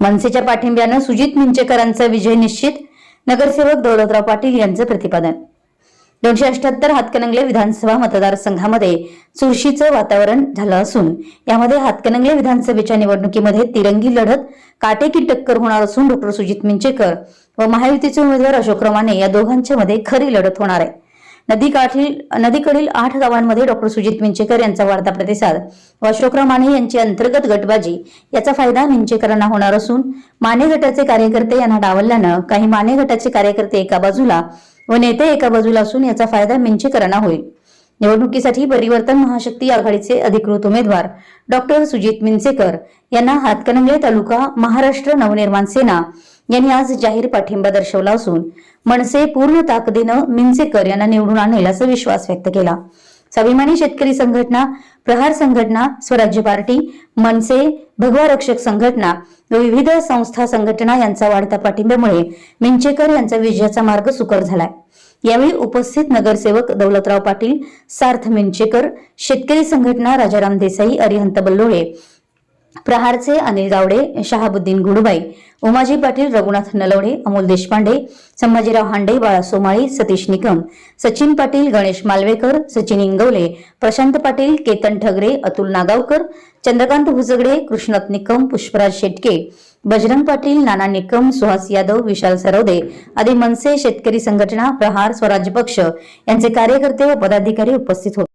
मनसेच्या पाठिंब्यानं सुजित मिंचेकरांचा विजय निश्चित नगरसेवक दौलतराव पाटील यांचं प्रतिपादन. दोनशे अठ्याहत्तर हातकणंगले विधानसभा मतदारसंघामध्ये चुरशीचं वातावरण झालं असून यामध्ये हातकणंगले विधानसभेच्या निवडणुकीमध्ये तिरंगी लढत काटेकी टक्कर होणार असून डॉक्टर सुजित मिंचेकर व महायुतीचे उमेदवार अशोक रमाने या दोघांच्या मध्ये खरी लढत होणार आहे. नदीकाठील नदीकडील आठ गावांमध्ये डॉक्टर सुजित मिंचेकर यांचा वाढता प्रतिसाद व अशोकराव माने यांची अंतर्गत गटबाजी याचा फायदा मिंचेकरांना होणार असून माने गटाचे कार्यकर्ते यांना डावलल्यानं काही माने गटाचे कार्यकर्ते एका बाजूला व नेते एका बाजूला असून याचा फायदा मिंचेकरांना होईल. निवडणुकीसाठी परिवर्तन महाशक्ती आघाडीचे अधिकृत उमेदवार डॉक्टर सुजित मिंचेकर यांना हातकणंगले तालुका महाराष्ट्र नवनिर्माण सेना यांनी आज जाहीर पाठिंबा दर्शवला असून मनसे पूर्ण ताकदीनं मिंचेकर यांना निवडून आणेल असा विश्वास व्यक्त केला. स्वाभिमानी शेतकरी संघटना प्रहार संघटना स्वराज्य पार्टी मनसे भगवा रक्षक संघटना व विविध संस्था संघटना यांचा वाढत्या पाठिंब्यामुळे मिंचेकर यांचा विजयाचा मार्ग सुकर झालाय. यावेळी उपस्थित नगरसेवक दौलतराव पाटील सार्थ मिंचेकर शेतकरी संघटना राजाराम देसाई अरिहंत बल्लोळे प्रहारचे अनिल गावडे शहाबुद्दीन गुडुबाई उमाजी पाटील रघुनाथ नलवडे अमोल देशपांडे संभाजीराव हांडे बाळा सोमाळी सतीश निकम सचिन पाटील गणेश मालवेकर सचिन इंगवले प्रशांत पाटील केतन ठगरे अतुल नागावकर चंद्रकांत भुजगडे कृष्णात निकम पुष्पराज शेटके बजरंग पाटील नाना निकम सुहास यादव विशाल सरवदे आदी मनसे शेतकरी संघटना प्रहार स्वराज्य पक्ष यांचे कार्यकर्ते व पदाधिकारी उपस्थित होते.